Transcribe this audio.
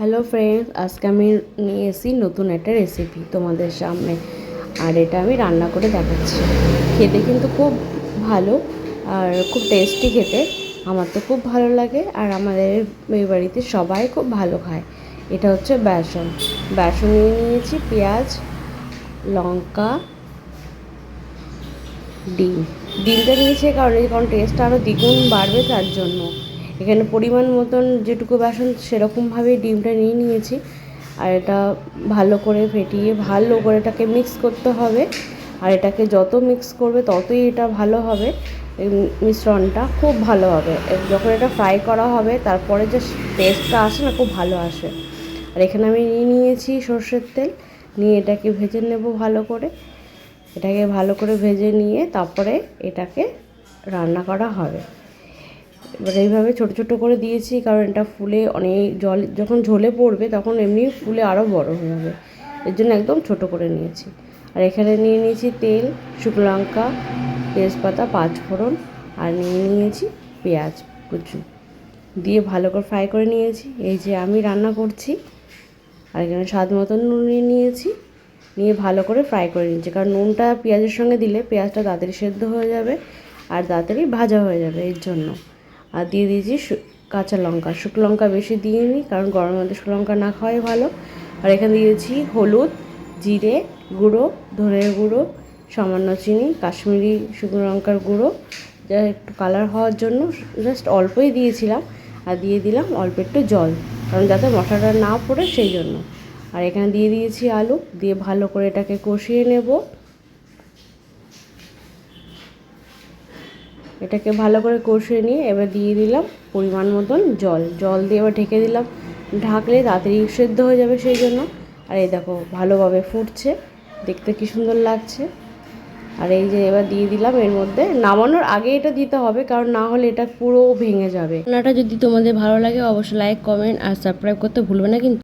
Hello friends আজকে আমি নিয়ে এসেছি নতুন একটা রেসিপি তোমাদের সামনে। আর এটা আমি রান্না করে দেখাচ্ছি। খেতে কিন্তু খুব ভালো আর খুব টেস্টি খেতে। আমার তো খুব ভালো লাগে আর আমাদের এই বাড়িতে সবাই খুব ভালো খায়। এটা হচ্ছে বেসন। বেসন নিয়ে নিয়েছি পেঁয়াজ, লঙ্কা, ডিম। ডিমটা নিয়েছি কারণে কারণ টেস্টটা আরও দ্বিগুণ বাড়বে তার জন্য। এখানে পরিমাণ মতন যেটুকু বেসন, সেরকমভাবেই ডিমটা নিয়ে নিয়েছি। আর এটা ভালো করে ফেটিয়ে, ভালো করে এটাকে মিক্স করতে হবে। আর এটাকে যত মিক্স করবে, ততই এটা ভালো হবে। মিশ্রণটা খুব ভালো হবে। যখন এটা ফ্রাই করা হবে, তারপরে যে টেস্টটা আসে না, খুব ভালো আসে। আর এখানে আমি নিয়ে নিয়েছি সর্ষের তেল। নিয়ে এটাকে ভেজে নেব ভালো করে। এটাকে ভালো করে ভেজে নিয়ে তারপরে এটাকে রান্না করা হবে। এবার এইভাবে ছোটো ছোটো করে দিয়েছি, কারণ এটা ফুলে অনেক জল, যখন ঝোলে পড়বে তখন এমনি ফুলে আরও বড় হয়ে যাবে। এর জন্য একদম ছোটো করে নিয়েছি। আর এখানে নিয়ে নিয়েছি তেল, শুকনো লঙ্কা, তেজপাতা, পাঁচফোড়ন, আর নিয়ে নিয়েছি পেঁয়াজ কুচু। দিয়ে ভালো করে ফ্রাই করে নিয়েছি। এই যে আমি রান্না করছি, আর এখানে স্বাদ মতন নুন নিয়ে নিয়েছি। নিয়ে ভালো করে ফ্রাই করে নিয়েছি, কারণ নুনটা পেঁয়াজের সঙ্গে দিলে পেঁয়াজটা তাড়াতাড়ি সেদ্ধ হয়ে যাবে, আর তাড়াতাড়ি ভাজা হয়ে যাবে এর জন্য। আর দিয়ে দিয়েছি কাঁচা লঙ্কা। শুকনো লঙ্কা বেশি দিয়ে নিই কারণ গরমের মধ্যে শুকনো লঙ্কা না খাওয়াই ভালো। আর এখানে দিয়েছি হলুদ, জিরে গুঁড়ো, ধনের গুঁড়ো, সামান্য চিনি, কাশ্মীরি শুকনো লঙ্কার গুঁড়ো। যা একটু কালার হওয়ার জন্য জাস্ট অল্পই দিয়েছিলাম আর দিয়ে দিলাম অল্প একটু জল, কারণ যাতে মশলাটা না পড়ে সেই জন্য। আর এখানে দিয়ে দিয়েছি আলু, দিয়ে ভালো করে এটাকে কষিয়ে নেব। এটাকে ভালো করে কষিয়ে নিয়ে এবার দিয়ে দিলাম পরিমাণ মতন জল। জল দিয়ে এবার ঢেকে দিলাম। ঢাকলে তাড়াতাড়ি সেদ্ধ হয়ে যাবে সেই জন্য। আর এই দেখো, ভালোভাবে ফুটছে। দেখতে কি সুন্দর লাগছে। আর এই যে এবার দিয়ে দিলাম এর মধ্যে। নামানোর আগে এটা দিতে হবে, কারণ না হলে এটা পুরো ভেঙে যাবে। রান্নাটা যদি তোমাদের ভালো লাগে, অবশ্যই লাইক কমেন্ট আর সাবস্ক্রাইব করতে ভুলবে না কিন্তু।